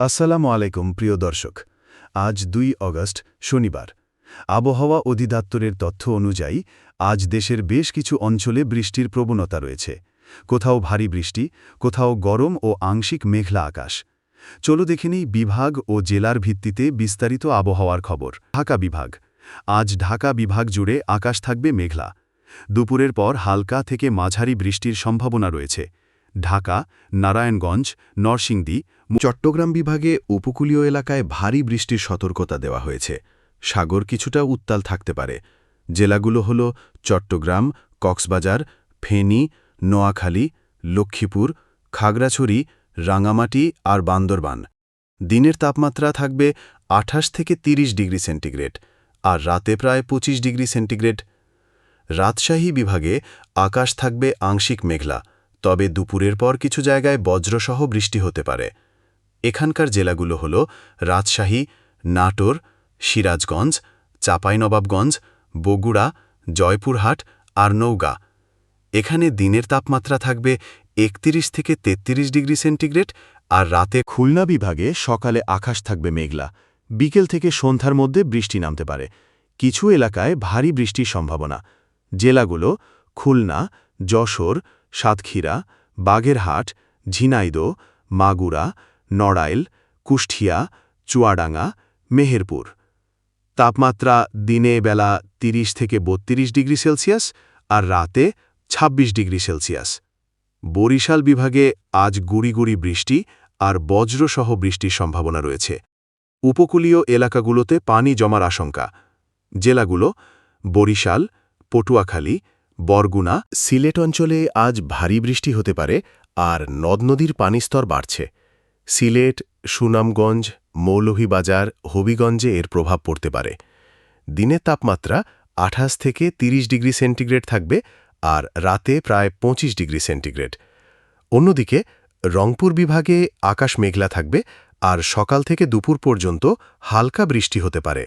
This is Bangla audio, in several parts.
আসসালামু আলাইকুম, প্রিয় দর্শক। আজ দুই অগস্ট, শনিবার। আবহাওয়া অধিদপ্তরের তথ্য অনুযায়ী, আজ দেশের বেশ কিছু অঞ্চলে বৃষ্টির প্রবণতা রয়েছে। কোথাও ভারী বৃষ্টি, কোথাও গরম ও আংশিক মেঘলা আকাশ। চলো দেখে নিই বিভাগ ও জেলার ভিত্তিতে বিস্তারিত আবহাওয়ার খবর। ঢাকা বিভাগ। আজ ঢাকা বিভাগ জুড়ে আকাশ থাকবে মেঘলা। দুপুরের পর হালকা থেকে মাঝারি বৃষ্টির সম্ভাবনা রয়েছে। ঢাকা, নারায়ণগঞ্জ, নরসিংদী, চট্টগ্রাম বিভাগে উপকূলীয় এলাকায় ভারী বৃষ্টির সতর্কতা দেওয়া হয়েছে। সাগর কিছুটা উত্তাল থাকতে পারে। জেলাগুলো হল চট্টগ্রাম, কক্সবাজার, ফেনী, নোয়াখালী, লক্ষ্মীপুর, খাগড়াছড়ি, রাঙামাটি আর বান্দরবান। দিনের তাপমাত্রা থাকবে আঠাশ থেকে ৩০ ডিগ্রি সেন্টিগ্রেড আর রাতে প্রায় ২৫ ডিগ্রি সেন্টিগ্রেড। রাজশাহী বিভাগে আকাশ থাকবে আংশিক মেঘলা। তবে দুপুরের পর কিছু জায়গায় বজ্রসহ বৃষ্টি হতে পারে। এখানকার জেলাগুলো হল রাজশাহী, নাটোর, সিরাজগঞ্জ, চাঁপাইনবাবগঞ্জ, বগুড়া, জয়পুরহাট আর নৌগা এখানে দিনের তাপমাত্রা থাকবে একত্রিশ থেকে ৩৩ ডিগ্রি সেন্টিগ্রেড আর রাতে খুলনা বিভাগে সকালে আকাশ থাকবে মেঘলা। বিকেল থেকে সন্ধ্যার মধ্যে বৃষ্টি নামতে পারে। কিছু এলাকায় ভারী বৃষ্টির সম্ভাবনা। জেলাগুলো খুলনা, যশোর সাতক্ষীরা, বাগেরহাট ঝিনাইদহ মাগুরা, নড়াইল, কুষ্ঠিয়া, চুয়াডাঙ্গা, মেহেরপুর। তাপমাত্রা দিনে বেলা ৩০ থেকে ৩২ ডিগ্রি সেলসিয়াস আর রাতে ২৬ ডিগ্রি সেলসিয়াস। বরিশাল বিভাগে আজ গুড়ি গুড়ি বৃষ্টি আর বজ্রসহ বৃষ্টির সম্ভাবনা রয়েছে। উপকূলীয় এলাকাগুলোতে পানি জমার আশঙ্কা। জেলাগুলো বরিশাল, পটুয়াখালী বরগুনা, সিলেট অঞ্চলে আজ ভারী বৃষ্টি হতে পারে আর নদ নদীর পানিস্তর বাড়ছে। সিলেট, সুনামগঞ্জ, মৌলভীবাজার, হবিগঞ্জে এর প্রভাব পড়তে পারে। দিনের তাপমাত্রা আঠাশ থেকে ৩০ ডিগ্রি সেন্টিগ্রেড থাকবে আর রাতে প্রায় ২৫ ডিগ্রি সেন্টিগ্রেড। অন্যদিকে, রংপুর বিভাগে আকাশ মেঘলা থাকবে আর সকাল থেকে দুপুর পর্যন্ত হালকা বৃষ্টি হতে পারে।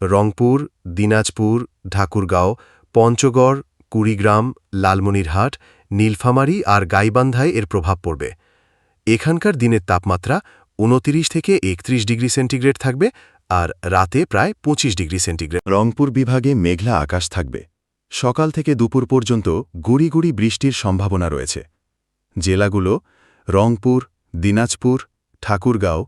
রংপুর, দিনাজপুর, ঠাকুরগাঁও, পঞ্চগড় কুড়িগ্রাম, লালমনিরহাট, নীলফামারী আর গাইবান্ধায় এর প্রভাব পড়বে। এখানকার দিনের তাপমাত্রা উনতিরিশ থেকে একত্রিশ ডিগ্রি সেন্টিগ্রেড থাকবে আর রাতে প্রায় ২৫ ডিগ্রি সেন্টিগ্রেড। রংপুর বিভাগে মেঘলা আকাশ থাকবে। সকাল থেকে দুপুর পর্যন্ত গুড়ি গুড়ি বৃষ্টির সম্ভাবনা রয়েছে। জেলাগুলো রংপুর, দিনাজপুর, ঠাকুরগাঁও,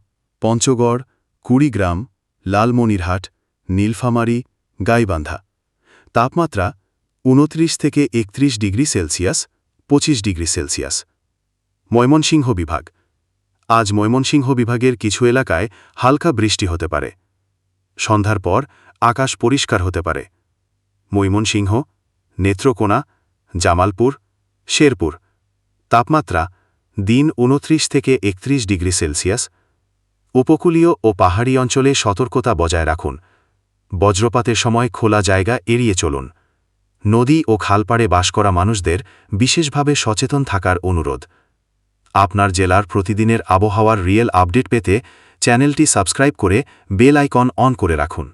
পঞ্চগড়, কুড়িগ্রাম, লালমনিরহাট, নীলফামারী, গাইবান্ধা। তাপমাত্রা উনত্রিশ থেকে একত্রিশ degree Celsius ২৫ degree Celsius. Mymensingh বিভাগ। আজ ময়মনসিংহ বিভাগের কিছু এলাকায় হালকা বৃষ্টি হতে পারে। সন্ধ্যার পর আকাশ পরিষ্কার হতে পারে। ময়মনসিংহ, নেত্রকোনা, জামালপুর, শেরপুর। তাপমাত্রা দিন উনত্রিশ থেকে একত্রিশ ডিগ্রি সেলসিয়াস। উপকূলীয় ও পাহাড়ি অঞ্চলে সতর্কতা বজায় রাখুন। বজ্রপাতের সময় খোলা জায়গা এড়িয়ে চলুন। নদী ও খালপাড়ে বাস করা মানুষদের বিশেষভাবে সচেতন থাকার অনুরোধ। আপনার জেলার প্রতিদিনের আবহাওয়ার রিয়েল আপডেট পেতে চ্যানেলটি সাবস্ক্রাইব করে বেল আইকন অন করে রাখুন।